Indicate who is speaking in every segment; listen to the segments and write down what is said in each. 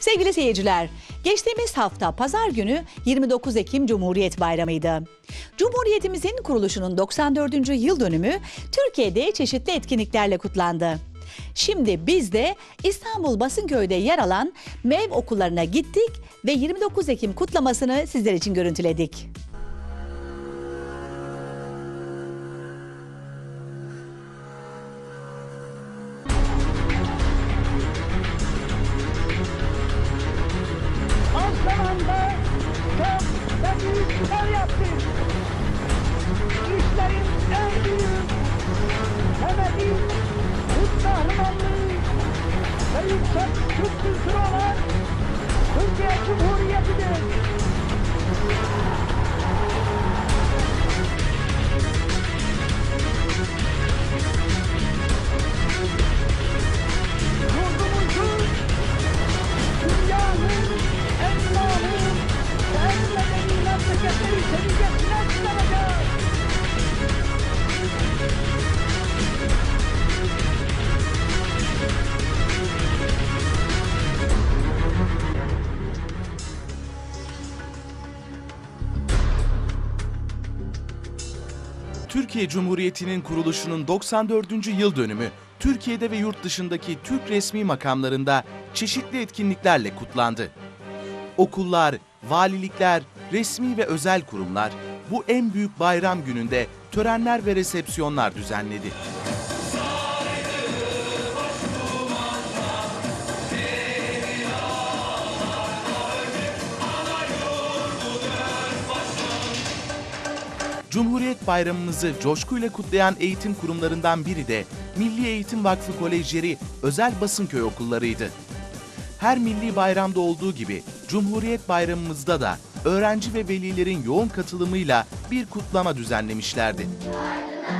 Speaker 1: Sevgili seyirciler, geçtiğimiz hafta pazar günü 29 Ekim Cumhuriyet Bayramı'ydı. Cumhuriyetimizin kuruluşunun 94. yıl dönümü Türkiye'de çeşitli etkinliklerle kutlandı. Şimdi biz de İstanbul Basınköy'de yer alan MEV okullarına gittik ve 29 Ekim kutlamasını sizler için görüntüledik.
Speaker 2: Az zamanda çok ve büyük işler yaptık. Türkiye
Speaker 3: Cumhuriyeti'nin kuruluşunun 94. yıl dönümü Türkiye'de ve yurt dışındaki Türk resmi makamlarında çeşitli etkinliklerle kutlandı. Okullar, valilikler, resmi ve özel kurumlar bu en büyük bayram gününde törenler ve resepsiyonlar düzenledi. Cumhuriyet Bayramımızı coşkuyla kutlayan eğitim kurumlarından biri de Milli Eğitim Vakfı Kolejleri Özel Basınköy Okullarıydı. Her milli bayramda olduğu gibi Cumhuriyet Bayramımızda da öğrenci ve velilerin yoğun katılımıyla bir kutlama düzenlemişlerdi. İlk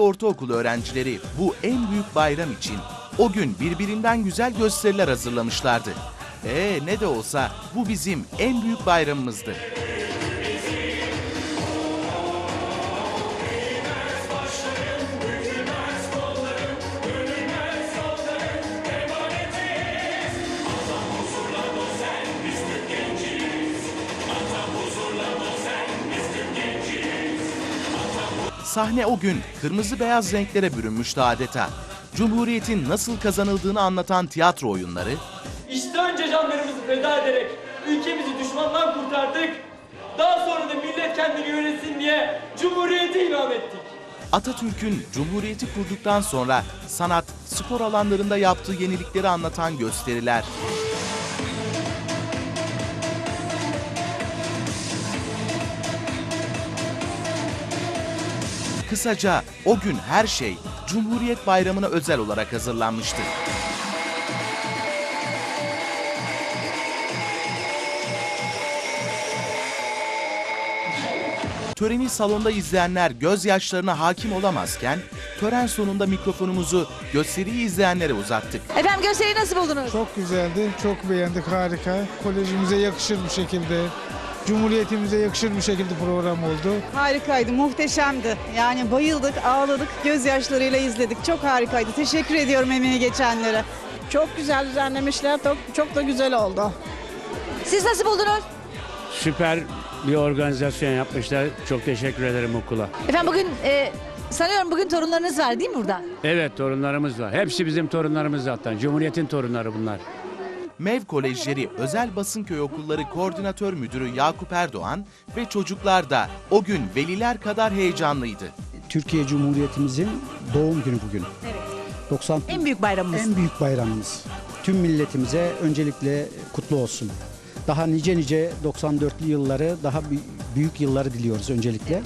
Speaker 3: ve ortaokul öğrencileri bu en büyük bayram için o gün birbirinden güzel gösteriler hazırlamışlardı. Ee ne de olsa bu bizim en büyük bayramımızdı. Sahne o gün kırmızı beyaz renklere bürünmüştü adeta. Cumhuriyetin nasıl kazanıldığını anlatan tiyatro oyunları,
Speaker 4: İşte önce canlarımızı feda ederek ülkemizi düşmandan kurtardık. Daha sonra da millet kendini yönetsin diye Cumhuriyeti ilan ettik.
Speaker 3: Atatürk'ün Cumhuriyeti kurduktan sonra sanat, spor alanlarında yaptığı yenilikleri anlatan gösteriler, Kısaca o gün her şey Cumhuriyet Bayramı'na özel olarak hazırlanmıştı. Töreni salonda izleyenler gözyaşlarına hakim olamazken tören sonunda mikrofonumuzu gösteriyi izleyenlere uzattık.
Speaker 1: Efendim gösteriyi nasıl buldunuz?
Speaker 5: Çok güzeldi, çok beğendik, harika. Kolejimize yakışır bir şekilde, Cumhuriyetimize yakışır bir şekilde program oldu.
Speaker 6: Harikaydı, muhteşemdi. Yani bayıldık, ağladık, gözyaşlarıyla izledik. Çok harikaydı. Teşekkür ediyorum emeği geçenlere.
Speaker 7: Çok güzel düzenlemişler. Çok, çok da güzel oldu.
Speaker 1: Siz nasıl buldunuz?
Speaker 8: Süper bir organizasyon yapmışlar. Çok teşekkür ederim okula.
Speaker 1: Efendim bugün e, sanıyorum bugün torunlarınız var değil mi burada?
Speaker 8: Evet torunlarımız var. Hepsi bizim torunlarımız zaten. Cumhuriyetin torunları bunlar.
Speaker 3: MEV Kolejleri Özel Basınköy Okulları Koordinatör Müdürü Yakup Erdoğan ve çocuklar da o gün veliler kadar heyecanlıydı.
Speaker 9: Türkiye Cumhuriyetimizin doğum günü bugün.
Speaker 1: Evet.
Speaker 9: 90
Speaker 1: En büyük bayramımız.
Speaker 9: en büyük bayramımız. Tüm milletimize öncelikle kutlu olsun. Daha nice nice 94'lü yılları, daha bü- büyük yılları diliyoruz öncelikle.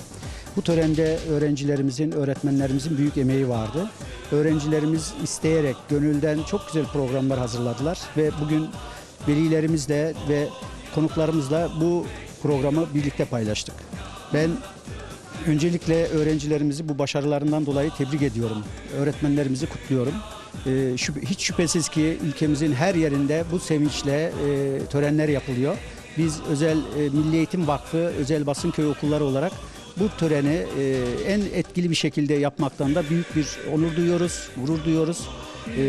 Speaker 9: Bu törende öğrencilerimizin, öğretmenlerimizin büyük emeği vardı. Öğrencilerimiz isteyerek, gönülden çok güzel programlar hazırladılar ve bugün velilerimizle ve konuklarımızla bu programı birlikte paylaştık. Ben Öncelikle öğrencilerimizi bu başarılarından dolayı tebrik ediyorum. Öğretmenlerimizi kutluyorum. Ee, hiç şüphesiz ki ülkemizin her yerinde bu sevinçle e, törenler yapılıyor. Biz özel e, Milli Eğitim Vakfı özel basın köy okulları olarak bu töreni e, en etkili bir şekilde yapmaktan da büyük bir onur duyuyoruz, gurur duyuyoruz. E,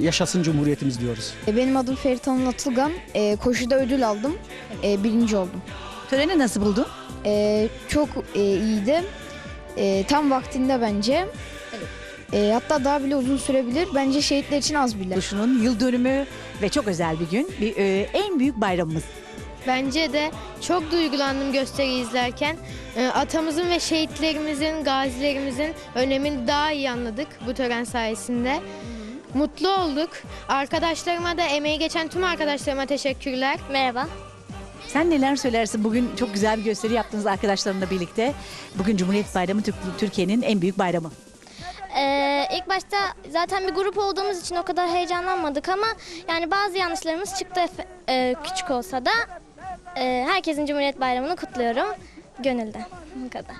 Speaker 9: yaşasın Cumhuriyetimiz diyoruz.
Speaker 10: E, Benim adım Ferit Anıl Atılgan. E, koşuda ödül aldım. E, birinci oldum.
Speaker 1: Töreni nasıl buldun?
Speaker 10: E, çok e, iyiydi. E, tam vaktinde bence. E, hatta daha bile uzun sürebilir. Bence şehitler için az bile.
Speaker 1: Kuruluşunun yıl dönümü ve çok özel bir gün. Bir, e, en büyük bayramımız.
Speaker 11: Bence de çok duygulandım gösteriyi izlerken. Ee, Atamızın ve şehitlerimizin, gazilerimizin önemini daha iyi anladık bu tören sayesinde. Mutlu olduk. Arkadaşlarıma da emeği geçen tüm arkadaşlarıma teşekkürler.
Speaker 12: Merhaba.
Speaker 1: Sen neler söylersin? Bugün çok güzel bir gösteri yaptınız arkadaşlarınla birlikte. Bugün Cumhuriyet Bayramı Türk- Türkiye'nin en büyük bayramı.
Speaker 12: Ee, ilk başta zaten bir grup olduğumuz için o kadar heyecanlanmadık ama yani bazı yanlışlarımız çıktı e, küçük olsa da herkesin Cumhuriyet Bayramı'nı kutluyorum gönülden. Bu kadar.